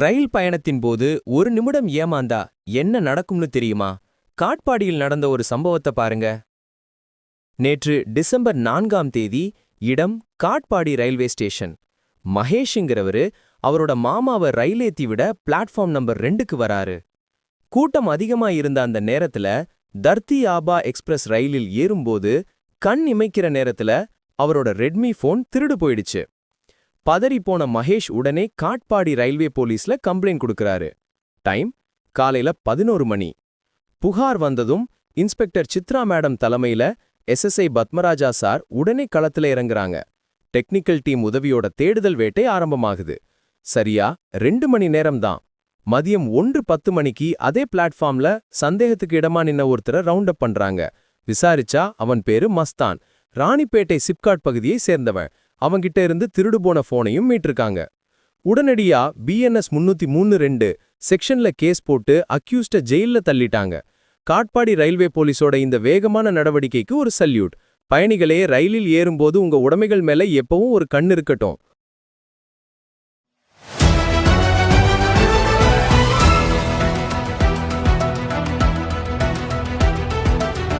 ரயில் பயணத்தின் போது ஒரு நிமிடம் ஏமாந்தா என்ன நடக்கும்னு தெரியுமா? காட்பாடியில் நடந்த ஒரு சம்பவத்தை பாருங்க. நேற்று டிசம்பர் நான்காம் தேதி இடம் காட்பாடி ரயில்வே ஸ்டேஷன். மகேஷ்ங்கிறவரு அவரோட மாமாவை ரயில் ஏத்தி விட பிளாட்ஃபார்ம் நம்பர் ரெண்டுக்கு வராரு. கூட்டம் அதிகமா இருந்த அந்த நேரத்துல தர்த்தி ஆபா எக்ஸ்பிரஸ் ரயிலில் ஏறும்போது கண் இமைக்கிற நேரத்துல அவரோட ரெட்மி ஃபோன் திருடு போயிடுச்சு. பதறிப்போன மகேஷ் உடனே காட்பாடி ரயில்வே போலீஸ்ல கம்ப்ளைண்ட் கொடுக்கறாரு. டைம் காலையில பதினோரு மணி. புகார் வந்ததும் இன்ஸ்பெக்டர் சித்ரா மேடம் தலைமையில எஸ்எஸ்ஐ பத்மராஜா சார் உடனே களத்துல இறங்குறாங்க. டெக்னிக்கல் டீம் உதவியோட தேடுதல் வேட்டை ஆரம்பமாகுது. சரியா ரெண்டு மணி நேரம்தான் மதியம் ஒன்று பத்து மணிக்கு அதே பிளாட்ஃபார்ம்ல சந்தேகத்துக்கு இடமா நின்ன ஒருத்தரை ரவுண்ட் அப் பண்றாங்க. விசாரிச்சா அவன் பேரு மஸ்தான். ராணிப்பேட்டை சிப்காட் பகுதியை சேர்ந்தவன். அவங்கிட்ட இருந்து திருடு போன போனையும் மீட்டிருக்காங்க. உடனடியா பிஎன்எஸ் முன்னூத்தி மூணு ரெண்டு செக்ஷன்ல கேஸ் போட்டு அக்யூஸ்ட ஜெயில்ல தள்ளிட்டாங்க. காட்பாடி ரயில்வே போலீஸோட இந்த வேகமான நடவடிக்கைக்கு ஒரு சல்யூட். பயணிகளே ரயிலில் ஏறும்போது உங்க உடைமைகள் மேல எப்பவும் ஒரு கண் இருக்கட்டும்.